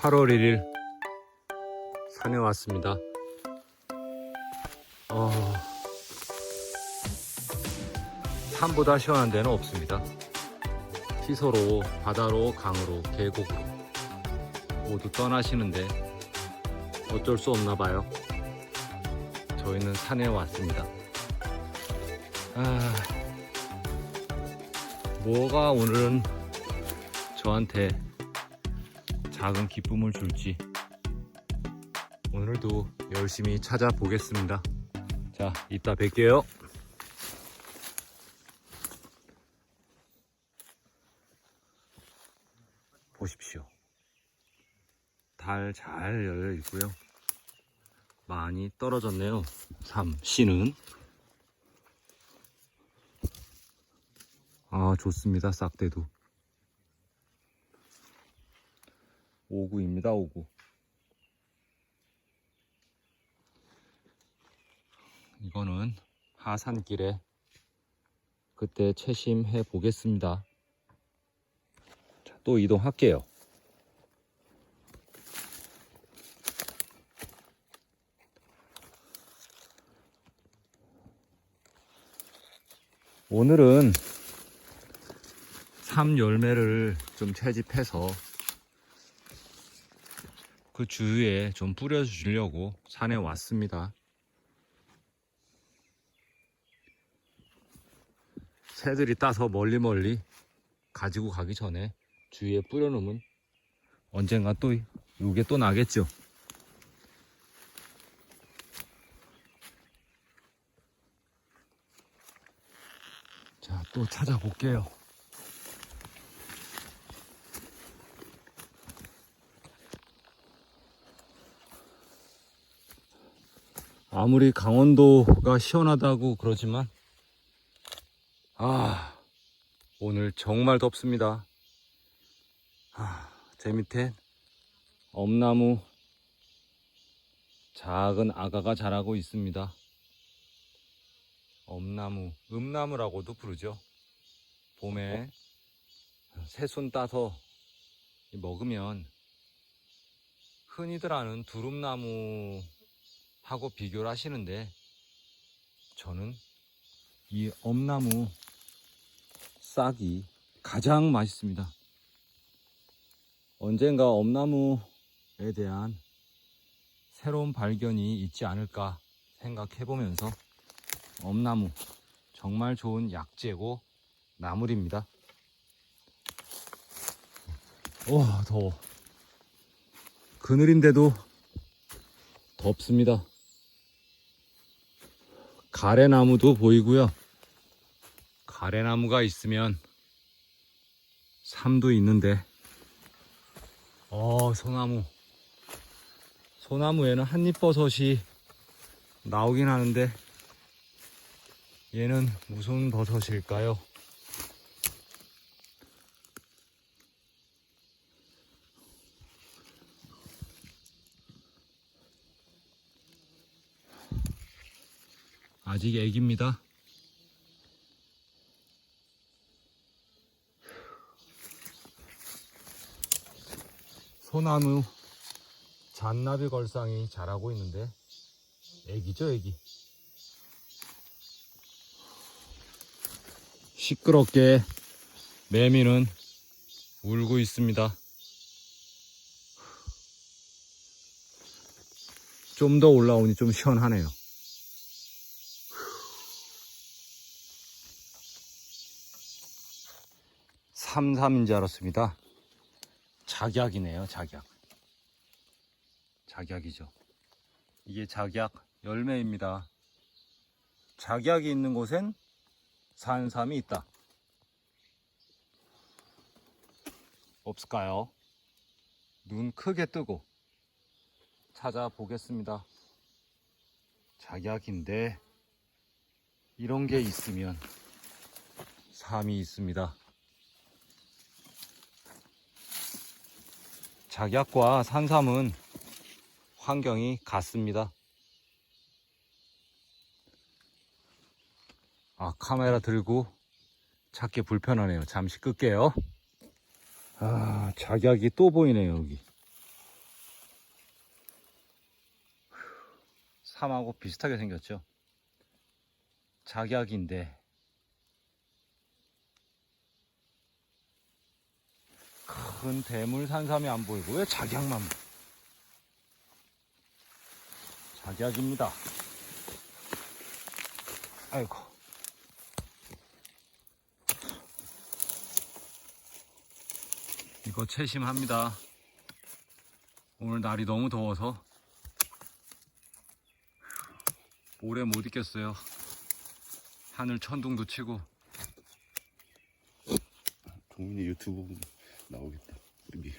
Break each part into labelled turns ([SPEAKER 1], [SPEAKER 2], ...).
[SPEAKER 1] 8월 1일 산에 왔습니다. 어, 산보다 시원한 데는 없습니다. 시소로, 바다로, 강으로, 계곡으로 모두 떠나시는데 어쩔 수 없나 봐요. 저희는 산에 왔습니다. 아, 뭐가 오늘은 저한테 작은 기쁨을 줄지 오늘도 열심히 찾아보겠습니다. 자, 이따 뵐게요. 보십시오. 달 잘 열려 있고요. 많이 떨어졌네요. 삼, 씨는. 아, 좋습니다. 싹대도. 오구입니다, 오구. 이거는 하산길에 그때 채심해 보겠습니다. 자, 또 이동할게요. 오늘은 삼 열매를 좀 채집해서 그 주위에 좀 뿌려주려고 산에 왔습니다. 새들이 따서 멀리 멀리 가지고 가기 전에 주위에 뿌려놓으면 언젠가 또 이게 또 나겠죠. 자, 또 찾아볼게요. 아무리 강원도가 시원하다고 그러지만, 아, 오늘 정말 덥습니다. 아, 제 밑에 엄나무 작은 아가가 자라고 있습니다. 엄나무, 음나무라고도 부르죠. 봄에 새순 따서 먹으면 흔히들 아는 두릅나무 하고 비교를 하시는데 저는 이 엄나무 싹이 가장 맛있습니다. 언젠가 엄나무에 대한 새로운 발견이 있지 않을까 생각해 보면서 엄나무 정말 좋은 약재고 나물입니다. 와 더워. 그늘인데도 덥습니다. 가래나무도 보이고요. 가래나무가 있으면 삶도 있는데 어 소나무 소나무에는 한잎버섯이 나오긴 하는데 얘는 무슨 버섯일까요? 아직 애기입니다. 소나무 잔나비 걸상이 자라고 있는데 애기죠 애기? 시끄럽게 매미는 울고 있습니다. 좀 더 올라오니 좀 시원하네요 삼삼인 줄 알았습니다. 작약이네요 작약. 작약이죠. 이게 작약 열매입니다. 작약이 있는 곳엔 산삼이 있다. 없을까요? 눈 크게 뜨고 찾아보겠습니다. 작약인데 이런 게 있으면 삼이 있습니다 작약과 산삼은 환경이 같습니다. 아, 카메라 들고 찾기 불편하네요. 잠시 끌게요. 아, 작약이 또 보이네요, 여기. 삼하고 비슷하게 생겼죠. 작약인데 큰 대물 산삼이 안 보이고 왜 작약만 작약입니다. 아이고 이거 채심합니다. 오늘 날이 너무 더워서 오래 못 있겠어요. 하늘 천둥도 치고
[SPEAKER 2] 동민이 유튜브 나오겠다. 여기.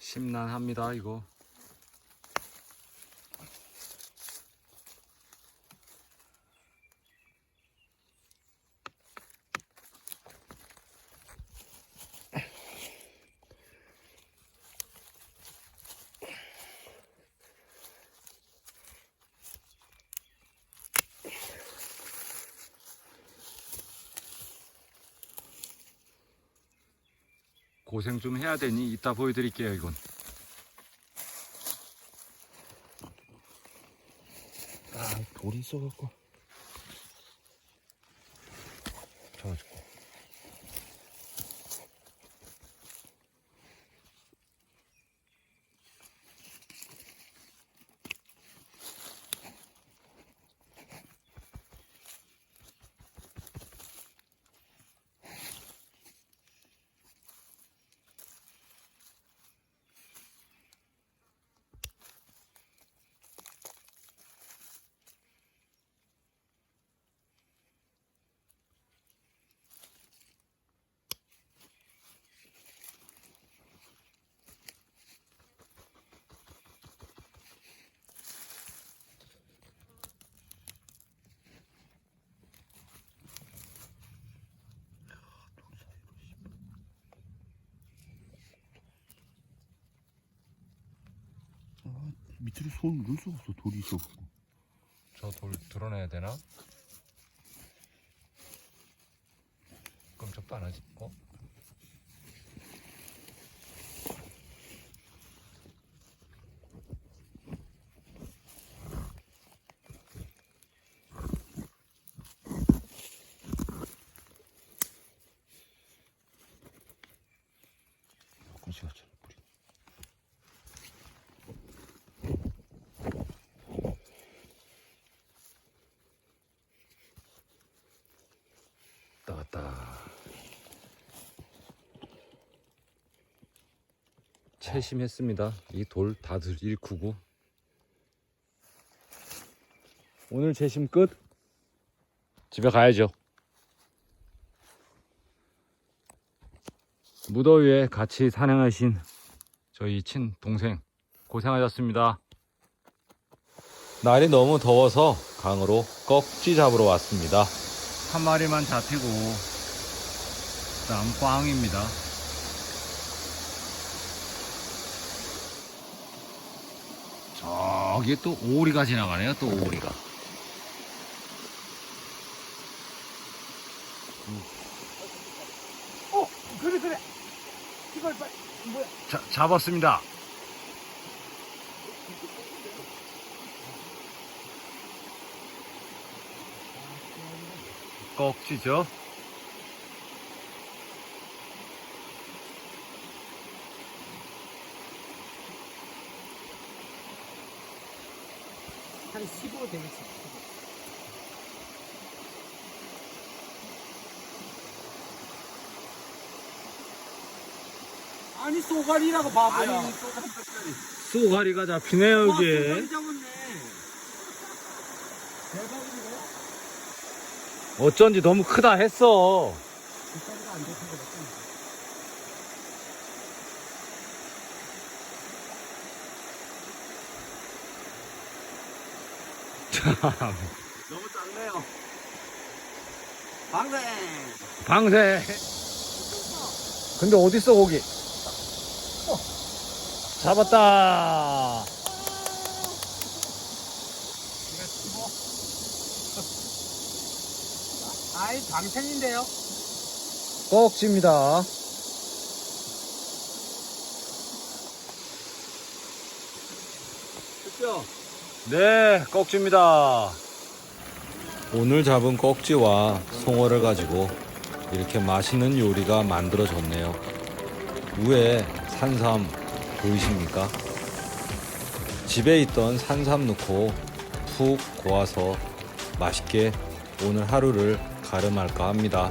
[SPEAKER 1] 심란합니다 이거. 고생 좀 해야 되니 이따 보여드릴게요 이건.
[SPEAKER 2] 아, 돌이 있어갖고. 밑으로 손을 넣을 수가 없어. 돌이 있어갖고.
[SPEAKER 1] 저 돌 드러내야 되나? 끔찍도 안 하지? 어?
[SPEAKER 2] 하
[SPEAKER 1] 나갔다. 채심했습니다. 이 돌 다들 일구고. 오늘 채심 끝. 집에 가야죠. 무더위에 같이 산행하신 저희 친 동생 고생하셨습니다. 날이 너무 더워서 강으로 꺽지 잡으러 왔습니다. 한 마리만 잡히고 그다음 꽝입니다. 저기 또 오리가 지나가네요. 또 오리가.
[SPEAKER 3] 어, 그래 그래. 이걸 빨리 뭐야?
[SPEAKER 1] 자, 잡았습니다. 꺽지죠?
[SPEAKER 3] 한 15 되겠지. 아니 쏘가리라고 바보야. 아니
[SPEAKER 1] 쏘가리가 잡히네요,
[SPEAKER 3] 잡았네. 대박인데?
[SPEAKER 1] 어쩐지 너무 크다 했어.
[SPEAKER 3] 뒷다리가 안 잡힌 거 같아.
[SPEAKER 1] 참.
[SPEAKER 3] 너무 작네요. 방생.
[SPEAKER 1] 방세. 근데 어딨어, 거기? 잡았다.
[SPEAKER 3] 아이 방생인데요.
[SPEAKER 1] 꼭지입니다. 네, 꼭지입니다. 오늘 잡은 꼭지와 송어를 가지고 이렇게 맛있는 요리가 만들어졌네요. 위에 산삼 보이십니까? 집에 있던 산삼 넣고 푹 고아서 맛있게 오늘 하루를 가름할까 합니다.